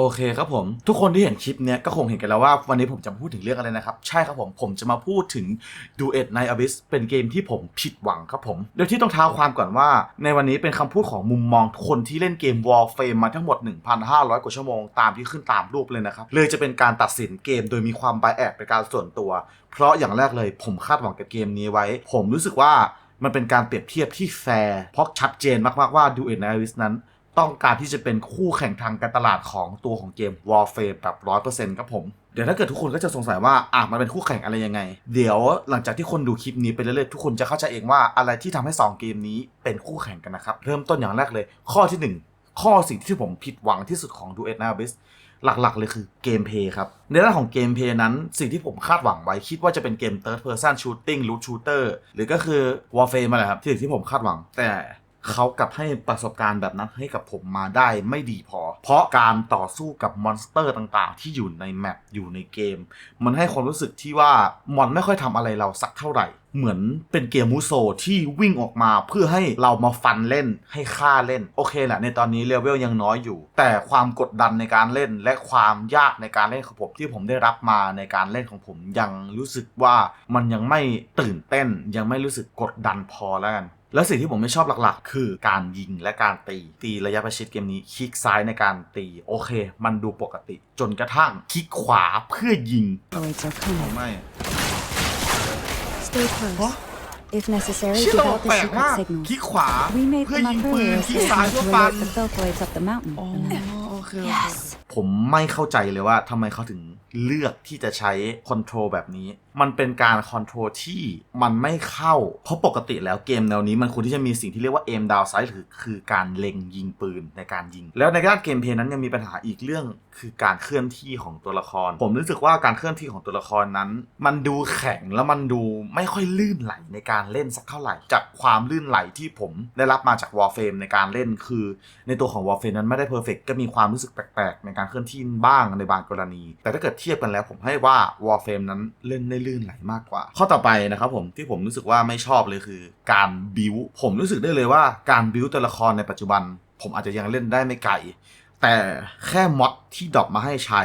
โอเคครับผม ทุกคนที่เห็นคลิปเนี้ยก็คงเห็นกันแล้วว่าวันนี้ผมจะมาพูดถึงเรื่องอะไรนะครับ ใช่ครับผม ผมจะมาพูดถึง d u e t Night Abyss เป็นเกมที่ผมผิดหวังครับผม โดยที่ต้องเท้าความก่อนว่า ในวันนี้เป็นคำพูดของมุมมองคนที่เล่นเกม Warframe มาทั้งหมด 1,500 กว่าชั่วโมงตามที่ขึ้นตามรูปเลยนะครับ เลยจะเป็นการตัดสินเกมโดยมีความ b บแอดเป็นการส่วนตัว เพราะอย่างแรกเลยผมคาดหวังกับเกมนี้ไว้ ผมรู้สึกว่ามันเป็นการเปรียบเทียบที่แฟร์เพราะชัดเจนมากๆว่า d u e t Night Abyss นั้น ต้องการที่จะเป็นคู่แข่งทางการตลาดของตัวของเกม Warframe แบบ100%ครับผม เดี๋ยวถ้าเกิดทุกคนก็จะสงสัยว่าอะมันเป็นคู่แข่งอะไรยังไง เดี๋ยวหลังจากที่คนดูคลิปนี้ไปเรื่อยๆทุกคนจะเข้าใจเองว่าอะไรที่ทำให้ 2 เกมนี้เป็นคู่แข่งกันนะครับ เริ่มต้นอย่างแรกเลย ข้อที่ 1 ข้อสิ่งที่ผมผิดหวังที่สุดของ Duet n a b i s หลักๆ เลยคือเกมเพย์ครับ ในด้านของเกมเพย์นั้น สิ่งที่ผมคาดหวังไว้ คิดว่าจะเป็นเกม third person shooting loot shooter หรือก็คือ Warframe มาแหละครับที่สิ่งที่ผมคาดหวังแต่ เขากลับให้ประสบการณ์แบบนั้นให้กับผมมาได้ไม่ดีพอ เพราะการต่อสู้กับมอนสเตอร์ต่างๆ ที่อยู่ในแมปอยู่ในเกม มันให้ความรู้สึกที่ว่ามอนไม่ค่อยทำอะไรเราสักเท่าไหร่ เหมือนเป็นเกมมูโซที่วิ่งออกมาเพื่อให้เรามาฟันเล่นให้ฆ่าเล่น โอเคแหละในตอนนี้เลเวลยังน้อยอยู่ แต่ความกดดันในการเล่นและความยากในการเล่นของผมที่ผมได้รับมาในการเล่นของผมยังรู้สึกว่ามันยังไม่ตื่นเต้น ยังไม่รู้สึกกดดันพอแล้วกัน แล้วสิ่งที่ผมไม่ชอบหลักๆ คือการยิงและการตี ตีระยะประชิดเกมนี้คลิกซ้ายในการตี โอเค มันดูปกติ จนกระทั่งคลิกขวาเพื่อยิง Droids are coming. ไม่ Stay close. If necessary, เชื่อ give เรา out แปล the กมาก secret signal. คลิกขวา We made เพื่อ them ยิง up ปืน earlier คลิก so ซ้าย to เพื่อฟัน alert the Filthwaves up the mountain. อ๋อโอเค Yes. ผมไม่เข้าใจเลยว่าทำไมเขาถึงเลือกที่จะใช้คอนโทรลแบบนี้ มันเป็นการคอนโทรลที่มันไม่เข้า เพราะปกติแล้วเกมแนวนี้มันควรที่จะมีสิ่งที่เรียกว่า aim down sight หรือคือการเล็งยิงปืนในการยิง แล้วในด้านเกมเพย์นั้นยังมีปัญหาอีกเรื่องคือการเคลื่อนที่ของตัวละคร ผมรู้สึกว่าการเคลื่อนที่ของตัวละครนั้น มันดูแข็งแล้วมันดูไม่ค่อยลื่นไหลในการเล่นสักเท่าไหร่ จากความลื่นไหลที่ผมได้รับมาจาก Warframe ในการเล่นคือ ในตัวของ Warframe นั้นไม่ได้เพอร์เฟกก็มีความรู้สึกแปลกๆในการเคลื่อนที่บ้างในบางกรณี แต่ถ้าเกิดเทียบกันแล้วผมให้ว่า Warframe นั้นเล่นได้ลื่นไหลมากกว่า ข้อต่อไปนะครับผมที่ผมรู้สึกว่าไม่ชอบเลยคือ การบิวผมรู้สึกได้เลยว่าการบิวตัวละครในปัจจุบัน ผมอาจจะยังเล่นได้ไม่ไกลแต่แค่ม็อดที่ดรอปมาให้ใช้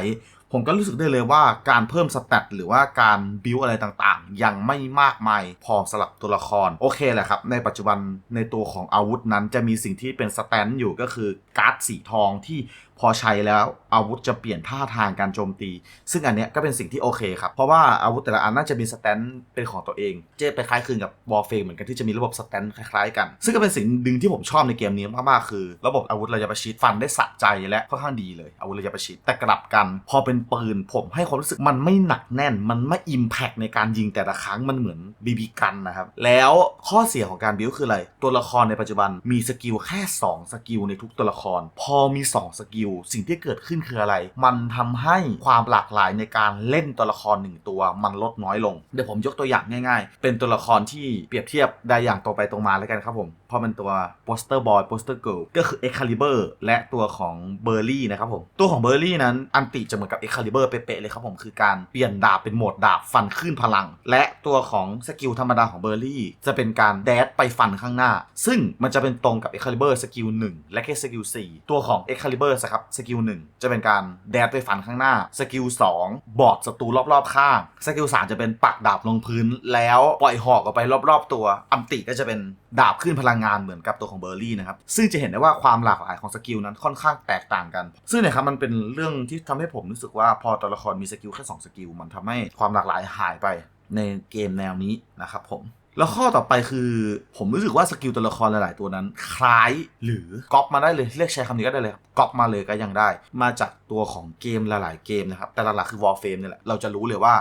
ผมก็รู้สึกได้เลยว่าการเพิ่มสแตทหรือว่าการบิวอะไรต่างๆ ยังไม่มากมายพอสำหรับตัวละคร โอเคแหละครับ ในปัจจุบันในตัวของอาวุธนั้นจะมีสิ่งที่เป็นสแตนอยู่ก็คือการ์ดสีทองที่พอใช้แล้วอาวุธจะเปลี่ยนท่าทางการโจมตี ซึ่งอันเนี้ยก็เป็นสิ่งที่โอเคครับ เพราะว่าอาวุธแต่ละอันน่าจะมีสแตนเป็นของตัวเอง เจะไปคล้ายคลึงกับวอลเฟเหมือนกันที่จะมีระบบสแตนคล้ายๆกัน ซึ่งก็เป็นสิ่งหนึ่งที่ผมชอบในเกมนี้มากๆคือ ระบบอาวุธระยะประชิดฟันได้สะใจและค่อนข้างดีเลยอาวุธระยะประชิดแต่กลับกัน พอเป็นปืนผมให้ความรู้สึกมันไม่หนักแน่น มันไม่อิมแพกในการยิงแต่ละครั้งมันเหมือนบีบีกันนะครับแล้วข้อเสียของการบิวคืออะไรตัวละครในปัจจุบันมีสกิลแค่ 2 สกิลในทุกตัวละคร พอมี 2 สกิลสิ่งที่เกิดขึ้นคืออะไร มันทำให้ความหลากหลายในการเล่นตัวละครหนึ่งตัวมันลดน้อยลง เดี๋ยวผมยกตัวอย่างง่าย ๆ เป็นตัวละครที่เปรียบเทียบได้อย่างตรงไปตรงมาแล้วกันครับผมเพราะเป็นตัวโปสเตอร์บอยโปสเตอร์เกิลก็คือ Excalibur และตัวของเบอร์รี่นะครับผมตัวของเบอร์รี่นั้นอันติจะเหมือนกับ Excalibur เป๊ะๆเลยครับผมคือการเปลี่ยนดาบเป็นโหมดดาบฟันขึ้นพลัง และตัวของสกิลธรรมดาของเบอร์รี่จะเป็นการแดดไปฟันข้างหน้า ซึ่งมันจะเป็นตรงกับ Excalibur สกิล1และแค่สกิล4ตัวของ Excalibur ครับสกิล1จะเป็นการแดดไปฟันข้างหน้าสกิล2บอดศัตรูรอบๆข้างสกิล3จะเป็นปักดาบลงพื้น แล้วปล่อยหอกออกไปรอบๆ ตัวอัมติก็จะเป็นดาบขึ้นพลังงานเหมือนกับตัวของเบอร์รี่นะครับซึ่งจะเห็นได้ว่าความหลากหลายของสกิลนั้นค่อนข้างแตกต่างกัน ซึ่งเนี่ยครับมันเป็นเรื่องที่ทำให้ผมรู้สึกว่าพอตัวละครมีสกิลแค่2สกิลมันทำให้ความหลากหลายหายไปในเกมแนวนี้นะครับผม แล้วข้อต่อไปคือ ผมรู้สึกว่าสกิลตัวละครหลาย ๆ ตัวนั้น คล้ายหรือก๊อปมาได้เลยเรียกใช้คำนี้ก็ได้เลยก๊อปมาเลยก็ยังได้ มาจากตัวของเกมหลาย ๆ เกมนะครับแต่หลักๆคือ Warframe เนี่ยแหละเราจะรู้เลยว่า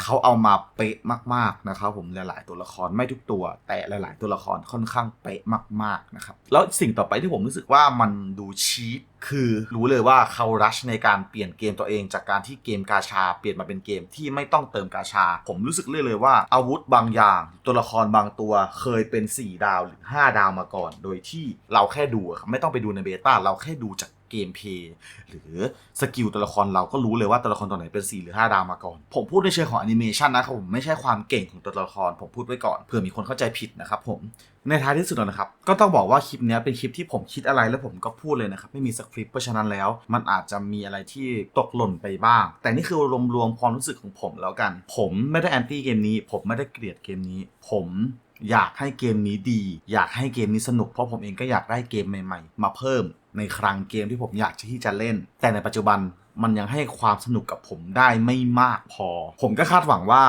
เขาเอามาเป๊ะมากๆนะครับผมหลาย ๆ ตัวละครไม่ทุกตัว แต่หลาย ๆ ตัวละครค่อนข้างเป๊ะมากๆนะครับแล้วสิ่งต่อไปที่ผมรู้สึกว่ามันดูชีพคือรู้เลยว่าเขารัชในการเปลี่ยนเกมตัวเอง จากการที่เกมกาชา เปลี่ยนมาเป็นเกมที่ไม่ต้องเติมกาชา ผมรู้สึกเลยเลยว่า อาวุธบางอย่าง ตัวละครบางตัวเคยเป็น 4 ดาวหรือ 5 ดาวมาก่อน โดยที่เราแค่ดูครับไม่ต้องไปดูในเบต้าเราแค่ดูจาก เกมเพย์หรือสกิลตัวละครเราก็รู้เลยว่าตัวละครตัวไหนเป็น 4 หรือ 5 ดาวมาก่อน ผมพูดในเชิงของแอนิเมชันนะครับผมไม่ใช่ความเก่งของตัวละคร ผมพูดไว้ก่อนเผื่อมีคนเข้าใจผิดนะครับผมในท้ายที่สุดนะครับ ก็ต้องบอกว่าคลิปนี้เป็นคลิปที่ผมคิดอะไรแล้วผมก็พูดเลยนะครับ ไม่มีสคริปต์เพราะฉะนั้นแล้ว มันอาจจะมีอะไรที่ตกหล่นไปบ้าง แต่นี่คือรวมๆความรู้สึกของผมแล้วกัน ผมไม่ได้แอนตี้เกมนี้ ผมไม่ได้เกลียดเกมนี้ ผม อยากให้เกมนี้ดี อยากให้เกมนี้สนุกเพราะผมเองก็อยากได้เกมใหม่ ๆ มาเพิ่มในครั้งเกมที่ผมอยากที่จะเล่น แต่ในปัจจุบันมันยังให้ความสนุกกับผมได้ไม่มากพอ ผมก็คาดหวังว่า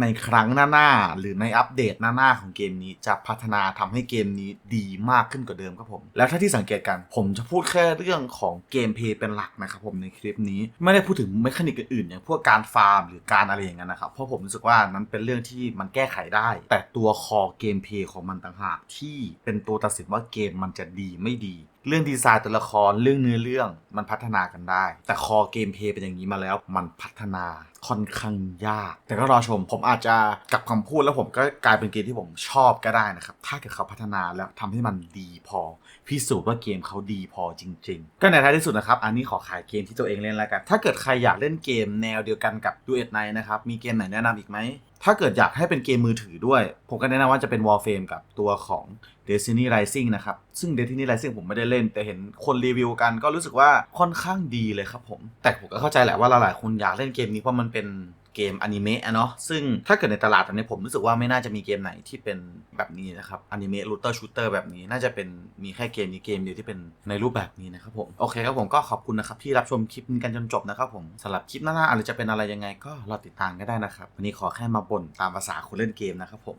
ในครั้งหน้าๆ หรือในอัปเดตหน้าๆ ของเกมนี้จะพัฒนาทำให้เกมนี้ดีมากขึ้นกว่าเดิมครับผม แล้วถ้าที่สังเกตกัน ผมจะพูดแค่เรื่องของเกมเพย์เป็นหลักนะครับผมในคลิปนี้ไม่ได้พูดถึงเมคานิกอื่นๆอย่างพวกการฟาร์มหรือการอะไรอย่างนั้นนะครับ เพราะผมรู้สึกว่านั้นเป็นเรื่องที่มันแก้ไขได้ แต่ตัวคอเกมเพย์ของมันต่างหากที่เป็นตัวตัดสินว่าเกมมันจะดีไม่ดี เรื่องดีไซน์ตัวละครเรื่องเนื้อเรื่องมันพัฒนากันได้ แต่คอเกมเพลย์เป็นอย่างนี้มาแล้ว มันพัฒนาค่อนข้างยาก แต่ก็รอชม ผมอาจจะกับคำพูดแล้วผมก็กลายเป็นเกมที่ผมชอบก็ได้นะครับ ถ้าเกิดเขาพัฒนาแล้วทำให้มันดีพอ พิสูจน์ว่าเกมเขาดีพอจริง ๆ ก็ในท้ายที่สุดนะครับ อันนี้ขอขายเกมที่ตัวเองเล่นแล้วกัน ถ้าเกิดใครอยากเล่นเกมแนวเดียวกันกับ d u e t Night นะครับ มีเกมไหนแนะนำอีกไหม ถ้าเกิดอยากให้เป็นเกมมือถือด้วย ผมก็แนะนำว่าจะเป็น Warframe กับตัวของ Destiny Rising นะครับ ซึ่ง Destiny Rising ผมไม่ได้เล่น แต่เห็นคนรีวิวกันก็รู้สึกว่าค่อนข้างดีเลยครับผม แต่ผมก็เข้าใจแหละว่าหลายๆคนอยากเล่นเกมนี้เพราะมันเป็น เกมอนิเมะเนาะซึ่งถ้าเกิดในตลาดตอนนี้ผมรู้สึกว่าไม่น่าจะมีเกมไหนที่เป็นแบบนี้นะครับอนิเมะลูเตอร์ชูเตอร์แบบนี้น่าจะเป็นมีแค่เกมนี้เกมเดียวที่เป็นในรูปแบบนี้นะครับผมโอเคครับผมก็ขอบคุณนะครับที่รับชมคลิปนี้กันจนจบนะครับผมสำหรับคลิปหน้าๆอะไรจะเป็นอะไรยังไงก็รอติดตามก็ได้นะครับวันนี้ขอแค่มาบ่นตามภาษาคนเล่นเกมนะครับผม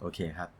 โอเคครับ